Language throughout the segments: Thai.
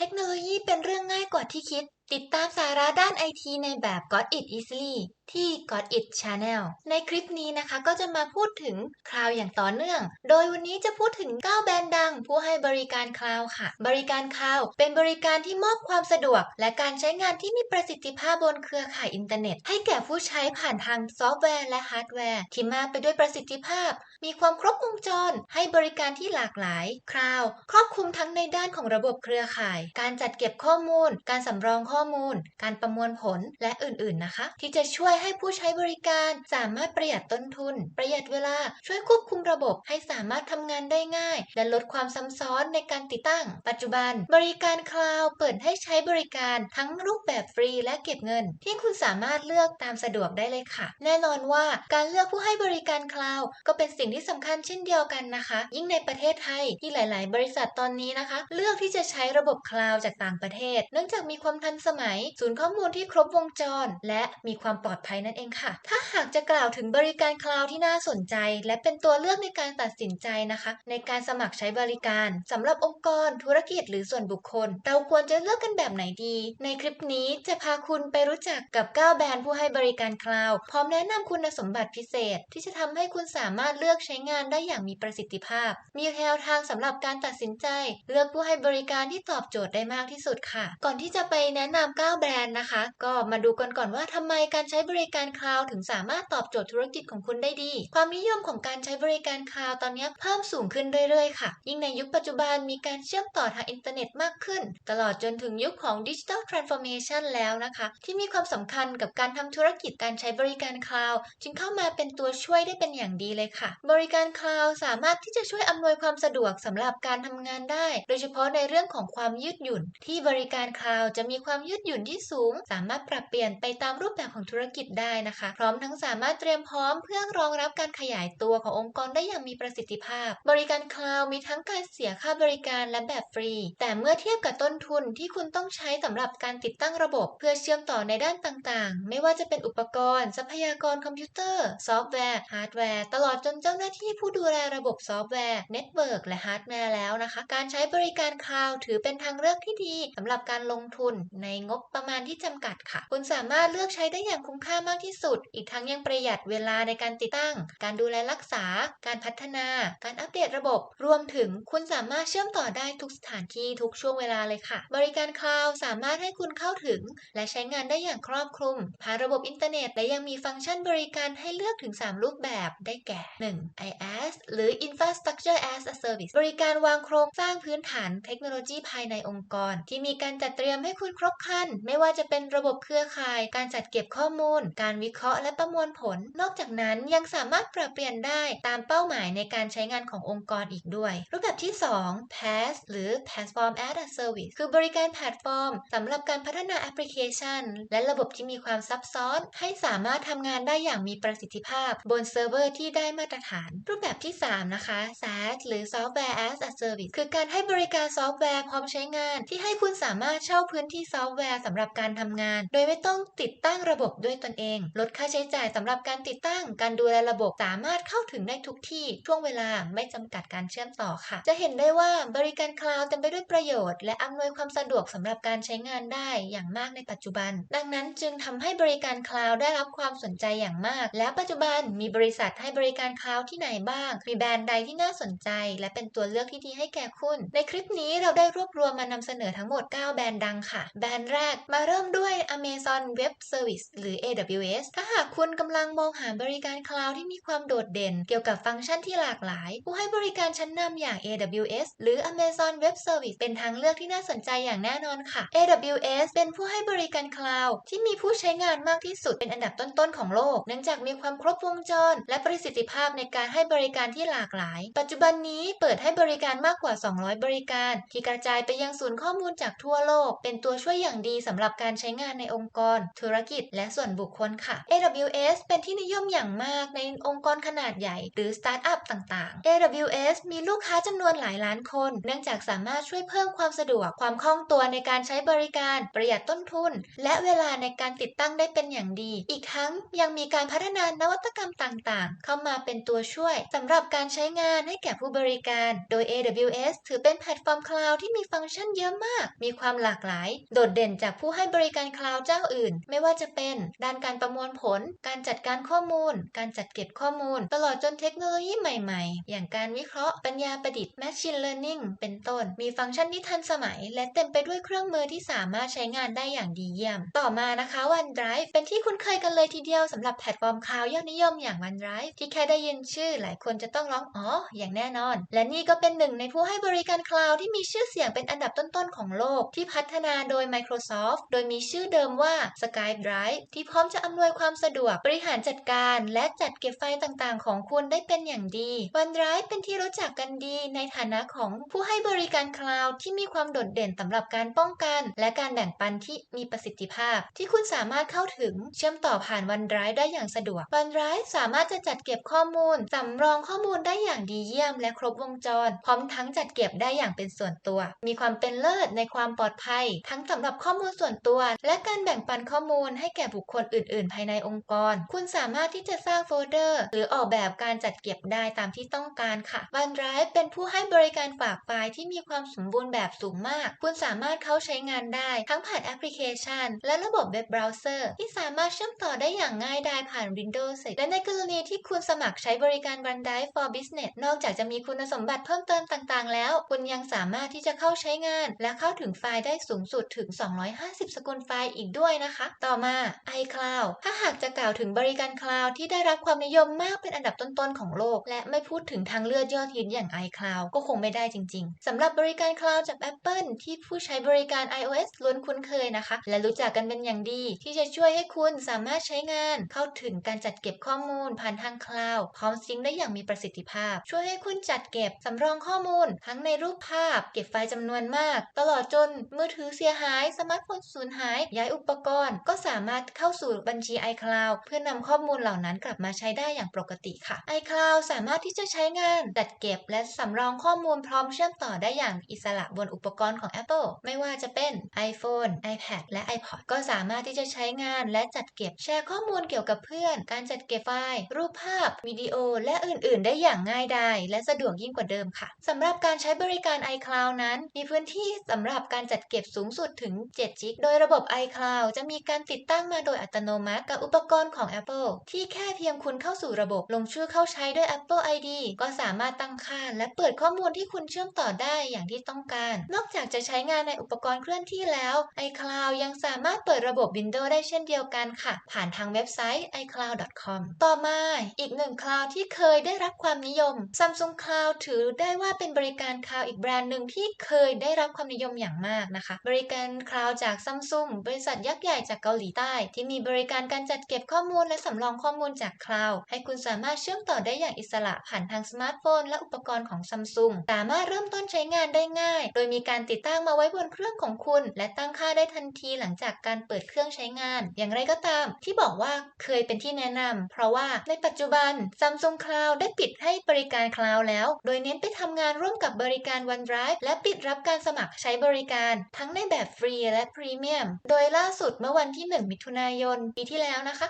เทคโนโลยีเป็นเรื่องง่ายกว่าที่คิด ติดตามสาระด้านไอทีในแบบ Got It Easily ที่ Got It Channel ในคลิปนี้นะคะก็จะมาพูดถึงคลาวอย่างต่อเนื่อง โดยวันนี้จะพูดถึง 9 แบรนด์ดัง ผู้ให้บริการคลาวค่ะ บริการคลาวเป็นบริการที่มอบความสะดวก และการใช้งานที่มีประสิทธิภาพบนเครือข่ายอินเทอร์เน็ต ให้แก่ผู้ใช้ผ่านทางซอฟต์แวร์และฮาร์ดแวร์ที่มากไปด้วยประสิทธิภาพ มีความครบวงจร ให้บริการที่หลากหลายคลาวครอบคลุมทั้งในด้านของระบบเครือข่าย การจัดเก็บข้อมูล การสำรองข้อมูล การประมวลผลและอื่นๆนะคะ ที่จะช่วยให้ผู้ใช้บริการสามารถประหยัดต้นทุน ประหยัดเวลาช่วยควบคุมระบบให้สามารถทำงานได้ง่าย และลดความซ้ำซ้อนในการติดตั้ง ปัจจุบัน บริการคลาวด์เปิดให้ใช้บริการทั้งรูปแบบฟรีและเก็บเงิน ที่คุณสามารถเลือกตามสะดวกได้เลยค่ะ แน่นอนว่าการเลือกผู้ให้บริการคลาวด์ก็เป็นสิ่งที่สำคัญเช่นเดียวกันนะคะ ยิ่งในประเทศไทยที่หลาย ๆ บริษัทตอนนี้นะคะ เลือกที่จะใช้ระบบคลาวด์จากต่างประเทศ เนื่องจากมีความทันสมัย ศูนย์ข้อมูลที่ครบวงจร และมีความปลอดภัยนั่นเองค่ะ ถ้าหากจะกล่าวถึงบริการคลาวด์ที่น่าสนใจ และเป็นตัวเลือกในการตัดสินใจนะคะ ในการสมัครใช้บริการสำหรับองค์กร ธุรกิจหรือส่วนบุคคล เราควรจะเลือกกันแบบไหนดี ในคลิปนี้จะพาคุณไปรู้จักกับ 9 แบรนด์ผู้ให้บริการคลาวด์พร้อมแนะนำคุณสมบัติพิเศษ ที่จะทำให้คุณสามารถเลือกใช้งานได้อย่างมีประสิทธิภาพ มีแนวทางสำหรับการตัดสินใจ เลือกผู้ให้บริการที่ตอบโจทย์ได้มากที่สุดค่ะ ก่อนที่จะไปแนะนำ9แบรนด์นะคะ ก็มาดูกันก่อนว่าทำไมการใช้บริการคลาวถึงสามารถตอบโจทย์ธุรกิจของคุณได้ดี ความนิยมของการใช้บริการคลาวตอนนี้เพิ่มสูงขึ้นเรื่อยๆค่ะ ยิ่งในยุคปัจจุบันมีการเชื่อมต่อทางอินเทอร์เน็ตมากขึ้น ตลอดจนถึงยุคของดิจิทัลทรานส์ฟอร์เมชันแล้วนะคะ ที่มีความสำคัญกับการทำธุรกิจการใช้บริการคลาวจึงเข้ามาเป็นตัวช่วยได้เป็นอย่างดีเลยค่ะ บริการคลาวสามารถที่จะช่วยอำนวยความสะดวกสำหรับการทำงานได้ โดยเฉพาะในเรื่องของความยืดหยุ่น ที่บริการคลาวจะมีความยืดหยุ่นที่สูง สามารถปรับเปลี่ยนไปตามรูปแบบของธุรกิจได้นะคะ พร้อมทั้งสามารถเตรียมพร้อมเพื่อรองรับการขยายตัวขององค์กรได้อย่างมีประสิทธิภาพ บริการคลาวมีทั้งการเสียค่าบริการและแบบฟรี แต่เมื่อเทียบกับต้นทุนที่คุณต้องใช้สำหรับการติดตั้งระบบ เพื่อเชื่อมต่อในด้านต่างๆ ไม่ว่าจะเป็นอุปกรณ์ ทรัพยากรคอมพิวเตอร์ ซอฟต์แวร์ ฮาร์ดแวร์ ตลอดจนเจ้าหน้าที่ผู้ดูแลระบบซอฟต์แวร์ เน็ตเวิร์กและฮาร์ดแวร์แล้วนะคะ การใช้บริการคลาวถือเป็นทางเลือกที่ดีสำหรับการลงทุนในงบประมาณที่จำกัดค่ะ คุณสามารถเลือกใช้ได้อย่างคุ้มค่ามากที่สุด อีกทั้งยังประหยัดเวลาในการติดตั้ง การดูแลรักษา การพัฒนา การอัปเดตระบบ รวมถึงคุณสามารถเชื่อมต่อได้ทุกสถานที่ทุกช่วงเวลาเลยค่ะ บริการคลาวสามารถให้คุณเข้าถึง และใช้งานได้อย่างครอบคลุมผ่านระบบอินเทอร์เน็ต และยังมีฟังก์ชันบริการให้เลือกถึง 3 รูปแบบได้แก่ 1. IaaS หรือ Infrastructure as a Service บริการวางโครงสร้างพื้นฐานเทคโนโลยีภายในองค์กร ที่มีการจัดเตรียมให้คุณครบครันไม่ว่าจะเป็นระบบเครือข่าย การจัดเก็บข้อมูล การวิเคราะห์และประมวลผล นอกจากนั้นยังสามารถปรับเปลี่ยนได้ตามเป้าหมายในการใช้งานขององค์กรอีกด้วย รูปแบบที่ 2 PaaS หรือ Platform as a Service คือบริการแพลตฟอร์มสำหรับการพัฒนาแอปพลิเคชัน และระบบที่มีความซับซ้อน ให้สามารถทำงานได้อย่างมีประสิทธิภาพ บนเซิร์ฟเวอร์ที่ได้มาตรฐาน รูปแบบที่ 3 นะคะ SaaS หรือ Software as a Service คือการให้บริการซอฟต์แวร์พร้อมใช้งาน ที่ให้คุณสามารถเช่าพื้นที่ซอฟฟต์แวร์สำหรับการทำงาน โดยไม่ต้องติดตั้งระบบด้วยตนเอง ลดค่าใช้จ่ายสำหรับการติดตั้ง การดูแลระบบสามารถเข้าถึงได้ทุกที่ ช่วงเวลาไม่จำกัดการเชื่อมต่อค่ะ จะเห็นได้ว่าบริการคลาวด์เต็มไปด้วยประโยชน์ และอำนวยความสะดวกสำหรับการใช้งานได้อย่างมากในปัจจุบัน ดังนั้นจึงทำให้บริการคลาวด์ได้รับความสนใจอย่างมาก และปัจจุบันมีบริษัทให้บริการคลาวด์ที่ไหนบ้าง มีแบรนด์ใดที่น่าสนใจ และเป็นตัวเลือกที่ดีให้แก่คุณ ในคลิปนี้เราได้รวบรวมมานำเสนอทั้งหมด 9 แบรนด์ดังค่ะ แบรนด์แรก มาเริ่มด้วย Amazon Web Service หรือ AWS ถ้าหากคุณกำลังมองหาบริการคลาวด์ที่มีความโดดเด่น เกี่ยวกับฟังก์ชันที่หลากหลาย ผู้ให้บริการชั้นนำอย่าง AWS หรือ Amazon Web Service เป็นทางเลือกที่น่าสนใจอย่างแน่นอนค่ะ AWS เป็นผู้ให้บริการคลาวด์ที่มีผู้ใช้งานมากที่สุดเป็นอันดับต้นๆของโลก เนื่องจากมีความครบวงจร และประสิทธิภาพในการให้บริการที่หลากหลาย ปัจจุบันนี้เปิดให้บริการมากกว่า 200 บริการ ที่กระจายไปยังศูนย์ข้อมูลจากทั่วโลก เป็นตัวช่วยอย่างอย่างดีสำหรับการใช้งานในองค์กร ธุรกิจ และส่วนบุคคลค่ะ AWS เป็นที่นิยมอย่างมากในองค์กรขนาดใหญ่ หรือสตาร์ทอัพต่างๆ AWS มีลูกค้าจำนวนหลายล้านคน เนื่องจากสามารถช่วยเพิ่มความสะดวก ความคล่องตัวในการใช้บริการ ประหยัดต้นทุน และเวลาในการติดตั้งได้เป็นอย่างดี อีกทั้งยังมีการพัฒนานวัตกรรมต่างๆ เข้ามาเป็นตัวช่วยสำหรับการใช้งานให้แก่ผู้บริการ โดย AWS ถือเป็นแพลตฟอร์มคลาวด์ที่มีฟังก์ชันเยอะมาก มีความหลากหลาย โดดเด่นจากผู้ให้บริการคลาวด์เจ้าอื่น ไม่ว่าจะเป็น ด้านการประมวลผล การจัดการข้อมูล การจัดเก็บข้อมูล ตลอดจนเทคโนโลยีใหม่ๆ อย่างการวิเคราะห์ปัญญาประดิษฐ์ Machine Learning เป็นต้น มีฟังก์ชันที่ทันสมัย และเต็มไปด้วยเครื่องมือที่สามารถใช้งานได้อย่างดีเยี่ยม ต่อมานะคะ OneDrive เป็นที่คุ้นเคยกันเลยทีเดียวสำหรับแพลตฟอร์มคลาวด์ยอดนิยมอย่าง OneDrive ที่แค่ได้ยินชื่อ หลายคนจะต้องร้องอ๋ออย่างแน่นอน และนี่ก็เป็นหนึ่งในผู้ให้บริการคลาวด์ที่มีชื่อเสียงเป็นอันดับต้นๆของโลกที่พัฒนาโดย Microsoft โดยมีชื่อเดิมว่า Skype Drive ที่พร้อมจะอำนวยความสะดวกบริหารจัดการและจัดเก็บไฟล์ต่างๆ ของคุณได้เป็นอย่างดี OneDrive เป็นที่รู้จักกันดีในฐานะของผู้ให้บริการคลาวด์ที่มีความโดดเด่นสำหรับการป้องกัน และการแบ่งปันที่มีประสิทธิภาพ ที่คุณสามารถเข้าถึงเชื่อมต่อผ่าน OneDrive ได้อย่างสะดวก OneDrive สามารถจะจัดเก็บข้อมูลสำรองข้อมูลได้อย่างดีเยี่ยม และครบวงจร พร้อมทั้งจัดเก็บได้อย่างเป็นส่วนตัว มีความเป็นเลิศในความปลอดภัย ทั้งสำหรับข้อมูลส่วนตัว และการแบ่งปันข้อมูลให้แก่บุคคลอื่น ๆ ภายในองค์กร คุณสามารถที่จะสร้างโฟลเดอร์ หรือออกแบบการจัดเก็บได้ตามที่ต้องการค่ะ OneDrive เป็นผู้ให้บริการฝากไฟล์ที่มีความสมบูรณ์แบบสูงมาก คุณสามารถเข้าใช้งานได้ทั้งผ่านแอปพลิเคชัน และระบบเว็บเบราว์เซอร์ ที่สามารถเชื่อมต่อได้อย่างง่ายดายผ่าน Windows และในกรณีที่คุณสมัครใช้บริการ OneDrive for Business นอกจากจะมีคุณสมบัติเพิ่มเติมต่าง ๆ แล้ว คุณยังสามารถที่จะเข้าใช้งาน และเข้าถึงไฟล์ได้สูงสุดถึง 2 250 สกุลไฟล์อีกด้วยนะคะ ต่อมา iCloud ถ้าหากจะกล่าวถึงบริการคลาวด์ที่ได้รับความนิยมมากเป็นอันดับต้นๆของโลก และไม่พูดถึงทางเลือกยอดฮิตอย่าง iCloud ก็คงไม่ได้จริงๆสำหรับบริการคลาวด์จาก Apple ที่ผู้ใช้บริการ iOS ล้วนคุ้นเคยนะคะ และรู้จักกันเป็นอย่างดี ที่จะช่วยให้คุณสามารถใช้งานเข้าถึงการจัดเก็บข้อมูลผ่านทางคลาวด์พร้อมซิงค์ได้อย่างมีประสิทธิภาพ ช่วยให้คุณจัดเก็บสำรองข้อมูล ทั้งในรูปภาพ เก็บไฟล์จำนวนมาก ตลอดจนมือถือเสียหายสมาร์ทโฟนสูญหาย ย้ายอุปกรณ์ ก็สามารถเข้าสู่บัญชี iCloud เพื่อนำข้อมูลเหล่านั้นกลับมาใช้ได้อย่างปกติค่ะ iCloud สามารถที่จะใช้งาน จัดเก็บ และสำรองข้อมูลพร้อมเชื่อมต่อได้อย่างอิสระบนอุปกรณ์ของ Apple ไม่ว่าจะเป็น iPhone iPad และ iPod ก็สามารถที่จะใช้งาน และจัดเก็บแชร์ข้อมูลเกี่ยวกับเพื่อน การจัดเก็บไฟล์ รูปภาพ วิดีโอ และอื่น ๆ ได้อย่างง่ายดายและสะดวกยิ่งกว่าเดิมค่ะสำหรับการใช้บริการ iCloud นั้น มีพื้นที่สำหรับการจัดเก็บสูงสุดถึง7 จิก โดยระบบ iCloud จะมีการติดตั้งมาโดยอัตโนมัติกับอุปกรณ์ของ Apple ที่แค่เพียงคุณเข้าสู่ระบบ ลงชื่อเข้าใช้ด้วย Apple ID ก็สามารถตั้งค่า และเปิดข้อมูลที่คุณเชื่อมต่อได้อย่างที่ต้องการ นอกจากจะใช้งานในอุปกรณ์เคลื่อนที่แล้ว iCloud ยังสามารถเปิดระบบ Windows ได้เช่นเดียวกันค่ะ ผ่านทางเว็บไซต์ iCloud.com ต่อมาอีกหนึ่งคลาวด์ที่เคยได้รับความนิยม Samsung Cloud ถือได้ว่าเป็นบริการคลาวด์อีกแบรนด์หนึ่งที่เคยได้รับความนิยมอย่างมากนะคะ บริการคลาวด์จาก Samsung บริษัทยักษ์ใหญ่จากเกาหลีใต้ ที่มีบริการการจัดเก็บข้อมูลและสำรองข้อมูลจากคลาวด์ให้คุณสามารถเชื่อมต่อได้อย่างอิสระผ่านทางสมาร์ทโฟน และอุปกรณ์ของ Samsung สามารถเริ่มต้นใช้งานได้ง่าย โดยมีการติดตั้งมาไว้บนเครื่องของคุณ และตั้งค่าได้ทันทีหลังจากการเปิดเครื่องใช้งาน อย่างไรก็ตาม ที่บอกว่าเคยเป็นที่แนะนำเพราะว่าในปัจจุบัน Samsung Cloud ได้ปิดให้บริการคลาวด์แล้ว โดยเน้นไปทำงานร่วมกับบริการ OneDrive และปิดรับการสมัครใช้บริการ ทั้งในแบบฟรีและพรีเมียม โดยล่าสุดเมื่อวันที่ 1 มิถุนายน ปีที่แล้วนะคะ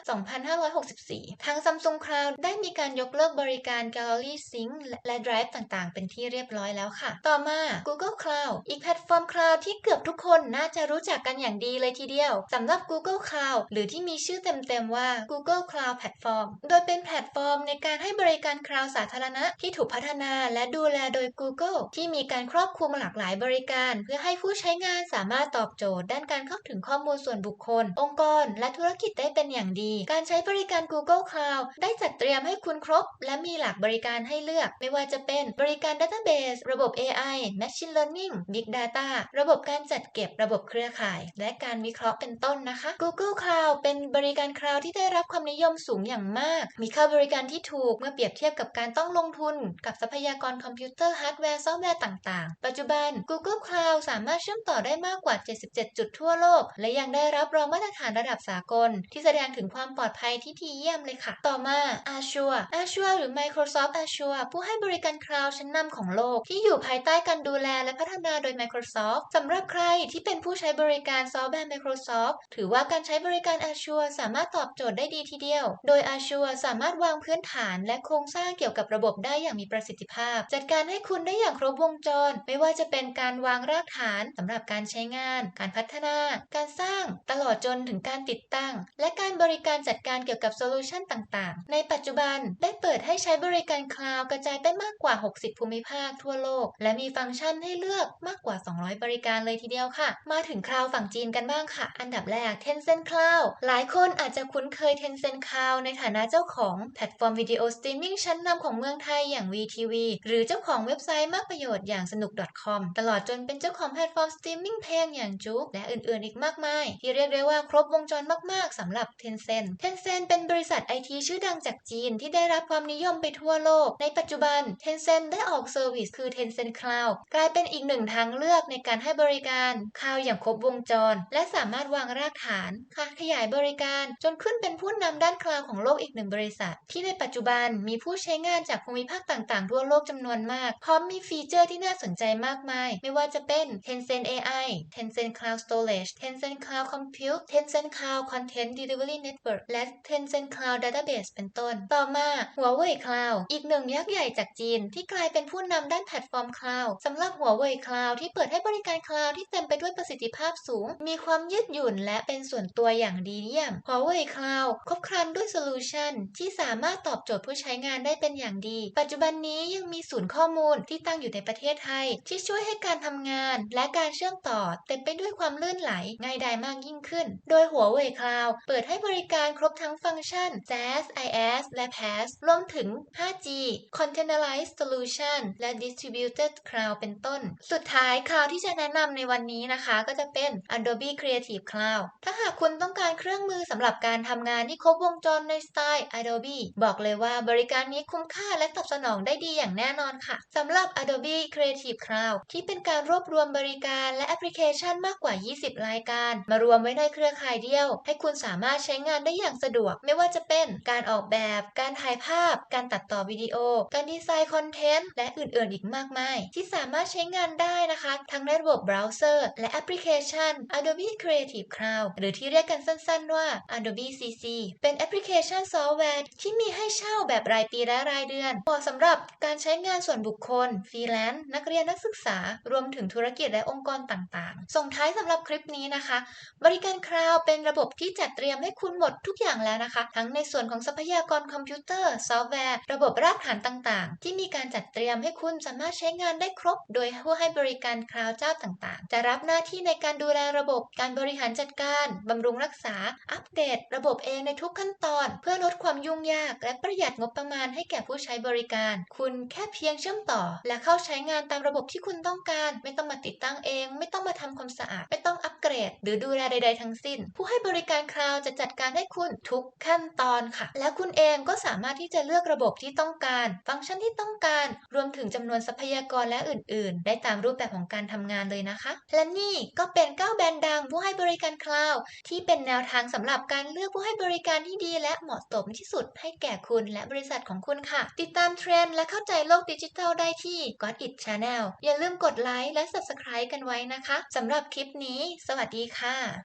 2564 ทาง Samsung Cloud ได้มีการยกเลิกบริการ Gallery Sync และ Drive ต่างๆ เป็นที่เรียบร้อยแล้วค่ะ ต่อมา Google Cloud อีกแพลตฟอร์ม Cloud ที่เกือบทุกคนน่าจะรู้จักกันอย่างดีเลยทีเดียวสำหรับ Google Cloud หรือที่มีชื่อเต็มๆว่า Google Cloud Platform โดยเป็นแพลตฟอร์มในการให้บริการคลาวด์สาธารณะที่ถูกพัฒนาและดูแลโดย Google ที่มีการครอบคลุมหลากหลายบริการ เพื่อให้ผู้ใช้งานสามารถตอบโจทย์ ด้านการเข้าถึงข้อมูลส่วนบุคคล องค์กร และธุรกิจได้เป็นอย่างดี การใช้บริการ Google Cloud ได้จัดเตรียมให้คุณครบ และมีหลากบริการให้เลือก ไม่ว่าจะเป็นบริการ Database ระบบ AI Machine Learning Big Data ระบบการจัดเก็บระบบเครือข่าย และการวิเคราะห์เป็นต้นนะคะ Google Cloud เป็นบริการคลาวด์ที่ได้รับความนิยมสูงอย่างมาก มีค่าบริการที่ถูกเมื่อเปรียบเทียบกับการต้องลงทุน กับทรัพยากรคอมพิวเตอร์ฮาร์ดแวร์ซอฟต์แวร์ต่าง ๆ ปัจจุบัน Google Cloud สามารถเชื่อมต่อได้มากกว่า 70 77จุดทั่วโลก และยังได้รับรองมาตรฐานระดับสากล ที่แสดงถึงความปลอดภัยที่ดีเยี่ยมเลยค่ะ ต่อมา Azure Azure หรือ Microsoft Azure ผู้ให้บริการคลาวด์ชั้นนำของโลก ที่อยู่ภายใต้การดูแลและพัฒนาโดย Microsoft สำหรับใครที่เป็นผู้ใช้บริการซอฟต์แวร์ Microsoft ถือว่าการใช้บริการ Azure สามารถตอบโจทย์ได้ดีทีเดียว โดย Azure สามารถวางพื้นฐานและโครงสร้างเกี่ยวกับระบบได้อย่างมีประสิทธิภาพ จัดการให้คุณได้อย่างครบวงจร ไม่ว่าจะเป็นการวางรากฐานสำหรับการใช้งานการพัฒนา การสร้าง ตลอดจนถึงการติดตั้ง และการบริการจัดการเกี่ยวกับโซลูชันต่างๆ ในปัจจุบันได้เปิดให้ใช้บริการคลาวด์กระจายไปมากกว่า 60 ภูมิภาคทั่วโลก และมีฟังก์ชันให้เลือกมากกว่า 200 บริการเลยทีเดียวค่ะ มาถึงคลาวด์ฝั่งจีนกันบ้างค่ะ อันดับแรก Tencent Cloud หลายคนอาจจะคุ้นเคย Tencent Cloud ในฐานะเจ้าของแพลตฟอร์มวิดีโอสตรีมมิ่งชั้นนำของเมืองไทยอย่าง VTV หรือเจ้าของเว็บไซต์มากประโยชน์อย่างสนุก .com ตลอดจนเป็นเจ้าของแพลตฟอร์มสตรีมมิ่งเพลงอย่างจกและอื่นๆอีกมากมาย ที่เรียกได้ว่าครบวงจรมากๆสำหรับ Tencent Tencent เป็นบริษัทไอทีชื่อดังจากจีนที่ได้รับความนิยมไปทั่วโลก ในปัจจุบัน Tencent ได้ออกเซอร์วิสคือ Tencent Cloud กลายเป็นอีกหนึ่งทางเลือกในการให้บริการคลาวอย่างครบวงจร และสามารถวางรากฐานขยายบริการจนขึ้นเป็นผู้นำด้านคลาวของโลกอีกหนึ่งบริษัท ที่ในปัจจุบันมีผู้ใช้งานจากภูมิภาคต่างๆ ทั่วโลกจำนวนมาก พร้อมมีฟีเจอร์ที่น่าสนใจมากมาย ไม่ว่าจะเป็น Tencent AI Tencent Cloud Storage Tencent Cloud Compute Tencent Cloud Content Delivery Network และ Tencent Cloud Database เป็นต้น ต่อมา Huawei Cloud อีกหนึ่งยักษ์ใหญ่จากจีน ที่กลายเป็นผู้นำด้านแพลตฟอร์มคลาวด์สำหรับ Huawei Cloud ที่เปิดให้บริการคลาวด์ที่เต็มไปด้วยประสิทธิภาพสูง มีความยืดหยุ่นและเป็นส่วนตัวอย่างดีเยี่ยม Huawei Cloud ครบครันด้วยโซลูชันที่สามารถตอบโจทย์ผู้ใช้งานได้เป็นอย่างดี ปัจจุบันนี้ยังมีศูนย์ข้อมูลที่ตั้งอยู่ในประเทศไทย ที่ช่วยให้การทำงาน และการเชื่อมต่อเต็มไปด้วยความลื่นไหล ง่ายดายมากยิ่งขึ้น โดย Huawei Cloud เปิดให้บริการครบทั้งฟังก์ชัน SaaS IaaS และ PaaS รวมถึง 5G Containerized Solution และ Distributed Cloud เป็นต้น สุดท้ายคลาวที่จะแนะนำในวันนี้นะคะก็จะเป็น Adobe Creative Cloud ถ้าหากคุณต้องการเครื่องมือสำหรับการทำงานที่ครบวงจรในสไตล์ Adobe บอกเลยว่าบริการนี้คุ้มค่าและตอบสนองได้ดีอย่างแน่นอนค่ะสำหรับ Adobe Creative Cloud ที่เป็นการรวบรวมบริการและแอปพลิเคชันมากากว่า 20 รายการ มารวมไว้ในเครือข่ายเดียว ให้คุณสามารถใช้งานได้อย่างสะดวก ไม่ว่าจะเป็นการออกแบบ การถ่ายภาพ การตัดต่อวิดีโอ การดีไซน์คอนเทนต์ และอื่นๆ อีกมากมาย ที่สามารถใช้งานได้นะคะ ทั้งในระบบเบราว์เซอร์ และแอปพลิเคชัน Adobe Creative Cloud หรือที่เรียกกันสั้นๆ ว่า Adobe CC เป็นแอปพลิเคชันซอฟต์แวร์ที่มีให้เช่าแบบรายปีและรายเดือนเหมาะสำหรับการใช้งานส่วนบุคคล ฟรีแลนซ์ นักเรียนนักศึกษา รวมถึงธุรกิจและองค์กรต่างๆ ส่งท้ายสำหรับคลิปนี้นะคะ บริการคลาวเป็นระบบที่จัดเตรียมให้คุณหมดทุกอย่างแล้วนะคะ ทั้งในส่วนของทรัพยากรคอมพิวเตอร์ ซอฟต์แวร์ ระบบรากฐานต่างๆ ที่มีการจัดเตรียมให้คุณสามารถใช้งานได้ครบ โดยผู้ให้บริการคลาวเจ้าต่างๆ จะรับหน้าที่ในการดูแลระบบ การบริหารจัดการบำรุงรักษา อัปเดต ระบบเองในทุกขั้นตอน เพื่อลดความยุ่งยาก และประหยัดงบประมาณให้แก่ผู้ใช้บริการ คุณแค่เพียงเชื่อมต่อ และเข้าใช้งานตามระบบที่คุณต้องการ ไม่ต้องมาติดตั้งเอง ไม่ต้องมาทำความสะอาด ไม่ต้องอัปเกรด หรือดูแลใด ๆ ทั้งสิ้น ผู้ให้บริการคลาวจะจัดการให้คุณทุกขั้นตอนค่ะ และคุณเองก็สามารถที่จะเลือกระบบที่ต้องการ ฟังก์ชันที่ต้องการ รวมถึงจำนวนทรัพยากรและอื่น ๆ ได้ตามรูปแบบของการทำงานเลยนะคะ และนี่ก็เป็น9แบรนด์ดังผู้ให้บริการคลาวที่เป็นแนวทางสำหรับการเลือกผู้ให้บริการที่ดี และเหมาะสมที่สุดให้แก่คุณและบริษัทของคุณค่ะ ติดตามเทรนด์และเข้าใจโลกดิจิทัลได้ที่ God It Channel อย่าลืมกดไลค์และ Subscribe กันไว้นะคะสำหรับคลิปนี้ สวัสดีค่ะ